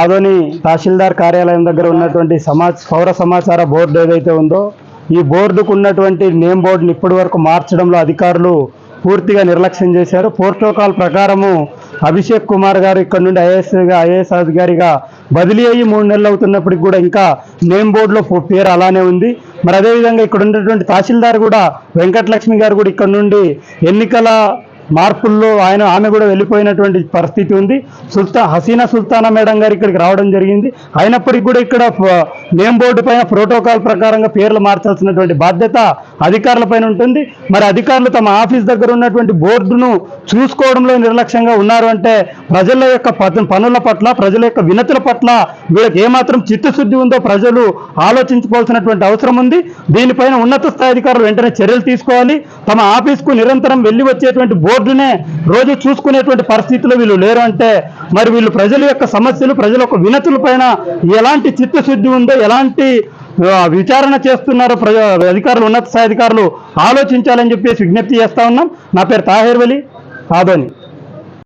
ఆదోని తహసీల్దార్ కార్యాలయం దగ్గర ఉన్నటువంటి సమాజ్ పౌర సమాచార బోర్డు ఏదైతే ఉందో ఈ బోర్డుకు ఉన్నటువంటి నేమ్ బోర్డుని ఇప్పటి వరకు మార్చడంలో అధికారులు పూర్తిగా నిర్లక్ష్యం చేశారు. ప్రోటోకాల్ ప్రకారము అభిషేక్ కుమార్ గారు ఇక్కడ నుండి ఐఏఎస్గా ఐఏఎస్ అధికారిగా బదిలీ అయ్యి మూడు నెలలు అవుతున్నప్పటికి కూడా ఇంకా నేమ్ బోర్డులో పేరు అలానే ఉంది. మరి అదేవిధంగా ఇక్కడ ఉన్నటువంటి తహసీల్దార్ కూడా వెంకటలక్ష్మి గారు కూడా ఇక్కడ నుండి ఎన్నికల మార్పుల్లో ఆయన ఆమె కూడా వెళ్ళిపోయినటువంటి పరిస్థితి ఉంది. సుల్తా హసీనా సుల్తానా మేడం గారు ఇక్కడికి రావడం జరిగింది. అయినప్పటికీ కూడా ఇక్కడ నేమ్ బోర్డు పైన ప్రోటోకాల్ ప్రకారంగా పేర్లు మార్చాల్సినటువంటి బాధ్యత అధికారుల పైన ఉంటుంది. మరి అధికారులు తమ ఆఫీస్ దగ్గర ఉన్నటువంటి బోర్డును చూసుకోవడంలో నిర్లక్ష్యంగా ఉన్నారు అంటే ప్రజల యొక్క పనుల పట్ల ప్రజల యొక్క వినతుల పట్ల వీళ్ళకి ఏమాత్రం చిత్తశుద్ధి ఉందో ప్రజలు ఆలోచించుకోవాల్సినటువంటి అవసరం ఉంది. దీనిపైన ఉన్నత స్థాయి అధికారులు వెంటనే చర్యలు తీసుకోవాలి. తమ ఆఫీస్కు నిరంతరం వెళ్ళి వచ్చేటువంటి బోర్డు బోర్డునే రోజు చూసుకునేటువంటి పరిస్థితిలో వీళ్ళు లేరు అంటే మరి వీళ్ళు ప్రజల యొక్క సమస్యలు ప్రజల యొక్క వినతుల పైన ఎలాంటి చిత్తశుద్ధి ఉందో ఎలాంటి విచారణ చేస్తున్నారో ప్రజ అధికారులు ఉన్నత స్థాయి అధికారులు ఆలోచించాలని చెప్పేసి విజ్ఞప్తి చేస్తా ఉన్నాం. నా పేరు తాహేర్వలి ఆదోని.